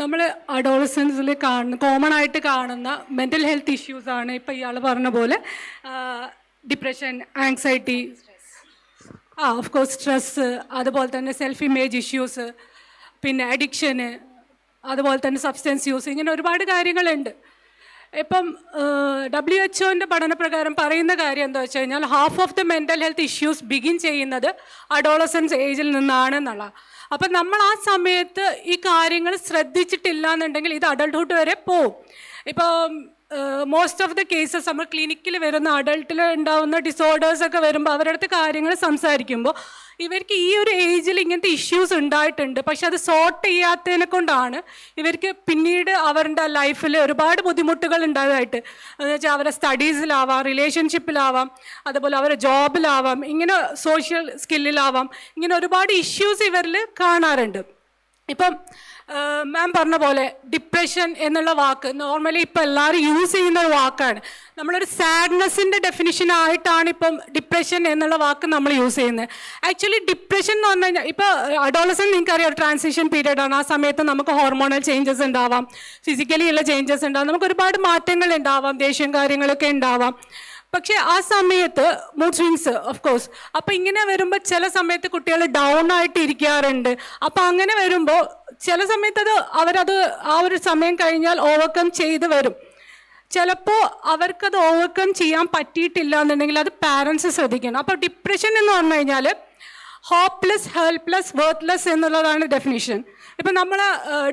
നമ്മൾ അഡോളസൻസിൽ കാണുന്ന കോമൺ ആയിട്ട് കാണുന്ന മെന്റൽ ഹെൽത്ത് ഇഷ്യൂസ് ആണ് ഇപ്പോൾ ഇയാൾ പറഞ്ഞ പോലെ ഡിപ്രഷൻ ആങ്സൈറ്റി ആ ഓഫ് കോഴ്സ് സ്ട്രെസ് അതുപോലെ തന്നെ സെൽഫ് ഇമേജ് ഇഷ്യൂസ് പിന്നെ അഡിക്ഷന് അതുപോലെ തന്നെ സബ്സ്റ്റൻസ് യൂസ് ഇങ്ങനെ ഒരുപാട് കാര്യങ്ങളുണ്ട്. ഇപ്പം ഡബ്ല്യു എച്ച് ഒന്റെ പഠനപ്രകാരം പറയുന്ന കാര്യം എന്താ വെച്ച് കഴിഞ്ഞാൽ half of the mental health issues begin ചെയ്യുന്നത് അഡോളസൻസ് ഏജിൽ നിന്നാണ് എന്നുള്ള അപ്പം നമ്മൾ ആ സമയത്ത് ഈ കാര്യങ്ങൾ ശ്രദ്ധിച്ചിട്ടില്ല എന്നുണ്ടെങ്കിൽ ഇത് അഡൾട്ട്ഹുഡ് വരെ പോവും. ഇപ്പോൾ മോസ്റ്റ് ഓഫ് ദ കേസസ് നമ്മൾ ക്ലിനിക്കിൽ വരുന്ന അഡൾട്ടിൽ ഉണ്ടാവുന്ന ഡിസോർഡേഴ്സൊക്കെ വരുമ്പോൾ അവരുടെ അടുത്ത് കാര്യങ്ങൾ സംസാരിക്കുമ്പോൾ ഇവർക്ക് ഈ ഒരു ഏജിൽ ഇങ്ങനത്തെ ഇഷ്യൂസ് ഉണ്ടായിട്ടുണ്ട്. പക്ഷെ അത് സോർട്ട് ചെയ്യാത്തതിനെ കൊണ്ടാണ് ഇവർക്ക് പിന്നീട് അവരുടെ ലൈഫിൽ ഒരുപാട് ബുദ്ധിമുട്ടുകൾ ഉണ്ടായതായിട്ട്. എന്ന് വെച്ചാൽ അവരുടെ സ്റ്റഡീസിലാവാം റിലേഷൻഷിപ്പിലാവാം അതുപോലെ അവരുടെ ജോബിലാവാം ഇങ്ങനെ സോഷ്യൽ സ്കില്ലിലാവാം ഇങ്ങനെ ഒരുപാട് ഇഷ്യൂസ് ഇവരിൽ കാണാറുണ്ട്. ഇപ്പം മാം പറഞ്ഞ പോലെ ഡിപ്രഷൻ എന്നുള്ള വാക്ക് നോർമലി ഇപ്പം എല്ലാവരും യൂസ് ചെയ്യുന്ന ഒരു വാക്കാണ്. നമ്മളൊരു സാഡ്നെസ്സിന്റെ ഡെഫിനിഷൻ ആയിട്ടാണ് ഇപ്പം ഡിപ്രഷൻ എന്നുള്ള വാക്ക് നമ്മൾ യൂസ് ചെയ്യുന്നത്. ആക്ച്വലി ഡിപ്രഷൻ എന്ന് പറഞ്ഞു കഴിഞ്ഞാൽ ഇപ്പോൾ അഡോളസൻ നിങ്ങൾക്കറിയാം ട്രാൻസിഷൻ പീരീഡ് ആണ്. ആ സമയത്ത് നമുക്ക് ഹോർമോണൽ ചേഞ്ചസ് ഉണ്ടാവാം. ഫിസിക്കലി ഉള്ള ചേഞ്ചസ് ഉണ്ടാവാം. നമുക്ക് ഒരുപാട് മാറ്റങ്ങൾ ഉണ്ടാവാം. ദേഷ്യം കാര്യങ്ങളൊക്കെ ഉണ്ടാവാം. പക്ഷേ ആ സമയത്ത് മൂഡ് സ്വിങ്സ് ഓഫ് കോഴ്സ് അപ്പോൾ ഇങ്ങനെ വരുമ്പോൾ ചില സമയത്ത് കുട്ടികൾ ഡൗൺ ആയിട്ട് ഇരിക്കാറുണ്ട്. അപ്പോൾ അങ്ങനെ വരുമ്പോൾ ചില സമയത്ത് അത് അവരത് ആ ഒരു സമയം കഴിഞ്ഞാൽ ഓവർകം ചെയ്ത് വരും. ചിലപ്പോൾ അവർക്കത് ഓവർകം ചെയ്യാൻ പറ്റിയിട്ടില്ല എന്നുണ്ടെങ്കിൽ അത് പാരൻസ് ശ്രദ്ധിക്കണം. അപ്പോൾ ഡിപ്രഷൻ എന്ന് പറഞ്ഞു കഴിഞ്ഞാൽ ഹോപ്പ്ലെസ് ഹെൽപ്ലെസ് വർത്ത്ലെസ് എന്നുള്ളതാണ് ഡെഫിനിഷൻ ഇപ്പം നമ്മൾ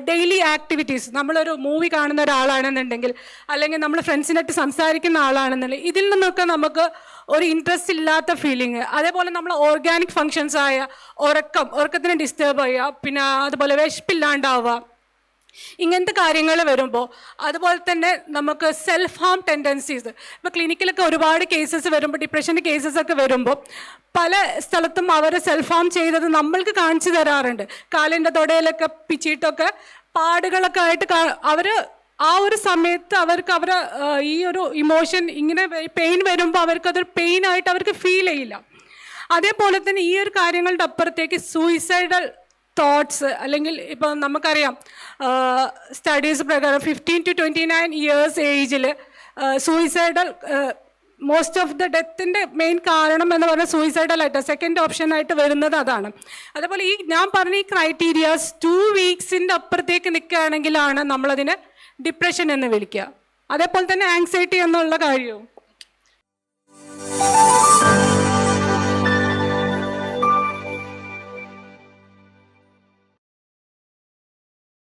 ഡെയിലി ആക്ടിവിറ്റീസ് നമ്മളൊരു മൂവി കാണുന്ന ഒരാളാണെന്നുണ്ടെങ്കിൽ അല്ലെങ്കിൽ നമ്മൾ ഫ്രണ്ട്സിനായിട്ട് സംസാരിക്കുന്ന ആളാണെന്നുണ്ടെങ്കിൽ ഇതിൽ നിന്നൊക്കെ നമുക്ക് ഒരു ഇൻട്രസ്റ്റ് ഇല്ലാത്ത ഫീലിംഗ് അതേപോലെ നമ്മൾ ഓർഗാനിക് ഫങ്ഷൻസ് ആയ ഉറക്കം ഉറക്കത്തിന് ഡിസ്റ്റേബ് ചെയ്യുക പിന്നെ അതുപോലെ വിശപ്പില്ലാണ്ടാവുക ഇങ്ങനത്തെ കാര്യങ്ങൾ വരുമ്പോൾ അതുപോലെ തന്നെ നമുക്ക് സെൽഫ് ഹാം ടെൻഡൻസീസ് ഇപ്പോൾ ക്ലിനിക്കിലൊക്കെ ഒരുപാട് കേസസ് വരുമ്പോൾ ഡിപ്രഷന്റെ കേസസ് ഒക്കെ വരുമ്പോൾ പല സ്ഥലത്തും അവർ സെൽഫ് ഹാം ചെയ്തത് നമ്മൾക്ക് കാണിച്ചു തരാറുണ്ട്. കാലിന്റെ തൊടയിലൊക്കെ പിച്ചിട്ടൊക്കെ പാടുകളൊക്കെ ആയിട്ട് അവർ ആ ഒരു സമയത്ത് അവർക്ക് അവരെ ഈ ഒരു ഇമോഷൻ ഇങ്ങനെ പെയിൻ വരുമ്പോൾ അവർക്കതൊരു പെയിൻ ആയിട്ട് അവർക്ക് ഫീൽ ചെയ്യില്ല. അതേപോലെ തന്നെ ഈ ഒരു കാര്യങ്ങളുടെ അപ്പുറത്തേക്ക് സൂയിസൈഡൽ തോട്ട്സ് അല്ലെങ്കിൽ ഇപ്പം നമുക്കറിയാം സ്റ്റഡീസ് പ്രകാരം fifteen to twenty nine years ഏജിൽ സൂയിസൈഡൽ മോസ്റ്റ് ഓഫ് ദ ഡെത്തിന്റെ മെയിൻ കാരണം എന്ന് പറഞ്ഞാൽ സൂയിസൈഡൽ ആയിട്ട് സെക്കൻഡ് ഓപ്ഷനായിട്ട് വരുന്നത് അതാണ്. അതേപോലെ ഈ ഞാൻ പറഞ്ഞ ഈ ക്രൈറ്റീരിയാസ് ടു വീക്സിന്റെ അപ്പുറത്തേക്ക് നിൽക്കുകയാണെങ്കിലാണ് നമ്മളതിനെ ഡിപ്രഷൻ എന്ന് വിളിക്കുക. അതേപോലെ തന്നെ ആങ്സൈറ്റി എന്നുള്ള കാര്യവും.